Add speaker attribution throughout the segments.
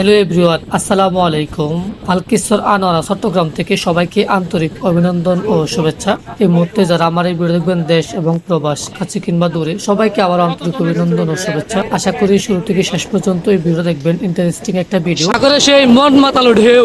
Speaker 1: Hello everyone, আসসালামু আলাইকুম। আলকিশ্বর আনোয়ারা, চট্টগ্রাম থেকে সবাইকে আন্তরিক অভিনন্দন ও শুভেচ্ছা। এই মুহূর্তে যারা আমার এই ভিডিও দেখবেন, দেশ এবং প্রবাস, কাছে কিংবা দূরে, সবাইকে আবার আন্তরিক অভিনন্দন ও শুভেচ্ছা। আশা করি শুরু থেকে শেষ পর্যন্ত এই ভিডিও দেখবেন। ইন্টারেস্টিং একটা ভিডিও। সেই মন মাতালো ঢেউ।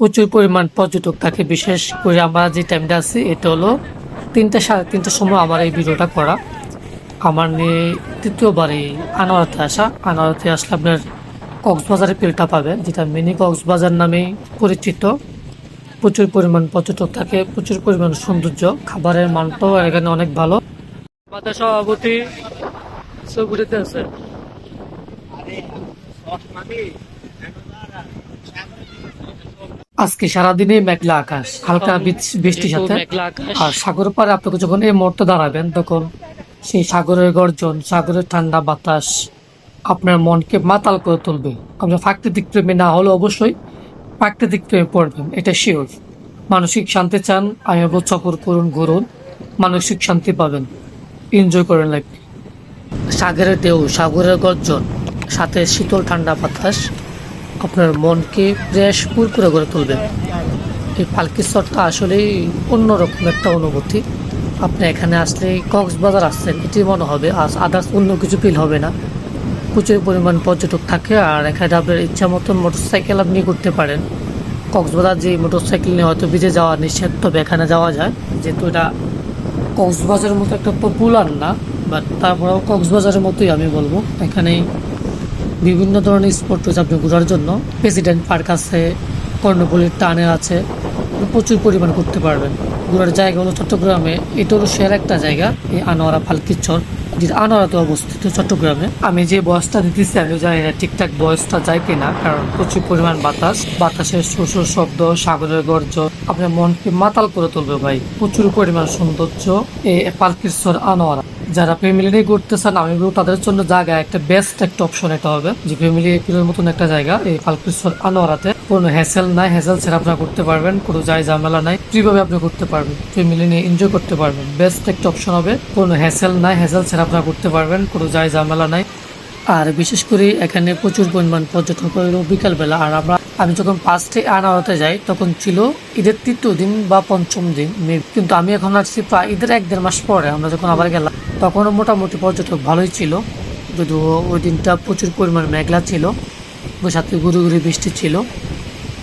Speaker 1: প্রচুর পরিমাণ পর্যটক থাকে। বিশেষ করে আমরা যে টাইমটা আছি, এটা হলো তিনটা সাড়ে তিনটার সময় আমার এই ভিডিওটা করা। আমার নিয়ে তৃতীয়বার এই আনোয়ারাতে আসা। আনোয়ারাতে আসলে আপনার কক্সবাজারের পিলটা পাবেন, যেটা মিনি কক্সবাজার নামেই পরিচিত। প্রচুর পরিমাণ পর্যটক থাকে, প্রচুর পরিমাণ সৌন্দর্য। খাবারের মানটাও এখানে অনেক ভালো। আমাদের সভাপতি আজকে সারাদিনে মেঘলা আকাশ হালকা বৃষ্টি- বৃষ্টির সাথে। আর সাগর পাড়ে আপনি যখন এই মুহূর্তে দাঁড়াবেন তখন সেই সাগরের গর্জন সাগরের ঠান্ডা বাতাস আপনার মনকে মাতাল করে তুলবে। আপনি প্রাকৃতিক প্রেমী না হলে অবশ্যই প্রাকৃতিক প্রেমে পড়বেন এটা শিওর মানসিক শান্তি চান আমি বলব সফর করুন ঘুরুন মানসিক শান্তি পাবেন। এনজয় করেন লাইফ সাগরের ঢেউ সাগরের গর্জন সাথে শীতল ঠান্ডা বাতাস। আপনার মনকে ফ্রেশ পুরপুরে করে তুলবে। এই পালকি স্তরটা আসলেই অন্যরকম একটা অনুভূতি। আপনি এখানে আসলে কক্সবাজার আসছেন, এটি মনে হবে আর আদার্স অন্য কিছু ফিল হবে না। প্রচুর পরিমাণ পর্যটক থাকে আর এখানে আপনার ইচ্ছা মতন মোটরসাইকেল আপনি করতে পারেন। কক্সবাজার যে মোটরসাইকেল নিয়ে হয়তো বিজে যাওয়া নিষেধ, তবে এখানে যাওয়া যায়। যেহেতু এটা কক্সবাজারের মতো একটা পপুলার না বাট তারপরেও কক্সবাজারের মতোই আমি বলব। এখানে বিভিন্ন ধরনের স্পট রয়েছে আপনি ঘোরার জন্য প্রেসিডেন্ট পার্ক আছে কর্ণপল্লীর টানে আছে, প্রচুর পরিমাণ করতে পারবেন। ঘোরার জায়গা হলো চট্টগ্রামে। এটা হলো সেরা একটা জায়গা, এই আনোয়ারা ফালকিচর যেটা আনোয়ারাতে অবস্থিত চট্টগ্রামে। আমি যে বয়সটা দিতেছি আমি জানি না ঠিকঠাক বয়সটা যায় কিনা, কারণ প্রচুর পরিমাণ বাতাস। বাতাসের সুর শব্দ, সাগরের গর্জ, আপনার মনকে মাতাল করে তুলবে ভাই। প্রচুর পরিমাণ সৌন্দর্য, এই পালকিশ্বর আনোয়ারা। যারা ফ্যামিলি নিয়ে ঘুরতে চান আমি বলব তাদের জন্য জায়গা, একটা বেস্ট একটা অপশন এটা হবে। যে ফ্যামিলি এপ্রিলের মতন একটা জায়গা, এই ফালকৃশ্বর আনোয়ারাতে। কোনো হ্যাসেল নাই হ্যাসেল ছাড়া আপনারা করতে পারবেন, কোনো যাই ঝামেলা নাই ফ্রিভাবে আপনি করতে পারবেন ফ্যামিলি নিয়ে এনজয় করতে পারবেন। বেস্ট একটা অপশন হবে, কোনো হ্যাসেল নাই হ্যাসেল ছাড়া আপনারা করতে পারবেন, কোনো যায় ঝামেলা নাই। আর বিশেষ করে এখানে প্রচুর পরিমাণ পর্যটক হলো বিকালবেলা। আর আমরা, আমি যখন ফার্স্টে আনারতে যাই, তখন ছিল ঈদের তৃতীয় দিন বা পঞ্চম দিন কিন্তু আমি এখন আসছি প্রায় ঈদের এক দেড় মাস পরে। আমরা যখন আবার গেলাম তখনও মোটামুটি পর্যটক ভালোই ছিল। যদিও ওই দিনটা প্রচুর পরিমাণ মেঘলা ছিল সাথে ঘুরে ঘুরে বৃষ্টি ছিল।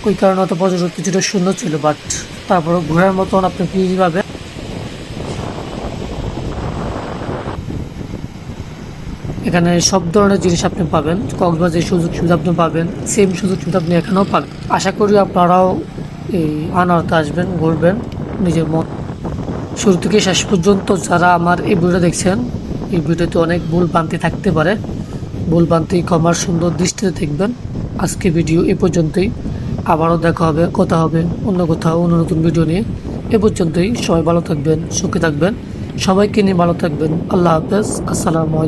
Speaker 1: ওই কারণে অত পর্যটক কিছুটা শূন্য ছিল বাট তারপর ঘোরার মতন আপনি ফ্রিভাবে এখানে সব ধরনের জিনিস আপনি পাবেন। কক্সবাজারের সুযোগ সুবিধা আপনি পাবেন সেম সুযোগ সুবিধা আপনি এখানেও পাবেন। আশা করি আপনারাও এই আনারতে আসবেন, ঘুরবেন, নিজের মন। শুরু থেকে শেষ পর্যন্ত যারা আমার এই ভিডিও দেখছেন, এই ভিডিওতে অনেক ভুল ভ্রান্তি থাকতে পারে। ভুল ভ্রান্তি কমার সুন্দর দৃষ্টিতে দেখবেন। আজকে ভিডিও এ পর্যন্তই। আবারও দেখা হবে, কথা হবে অন্য কোথাও, অন্য নতুন ভিডিও নিয়ে। এ পর্যন্তই। সবাই ভালো থাকবেন, সুখে থাকবেন। সবাইকে নিয়ে ভালো থাকবেন। আল্লাহ হাফেজ। আসসালামু আলাইকুম।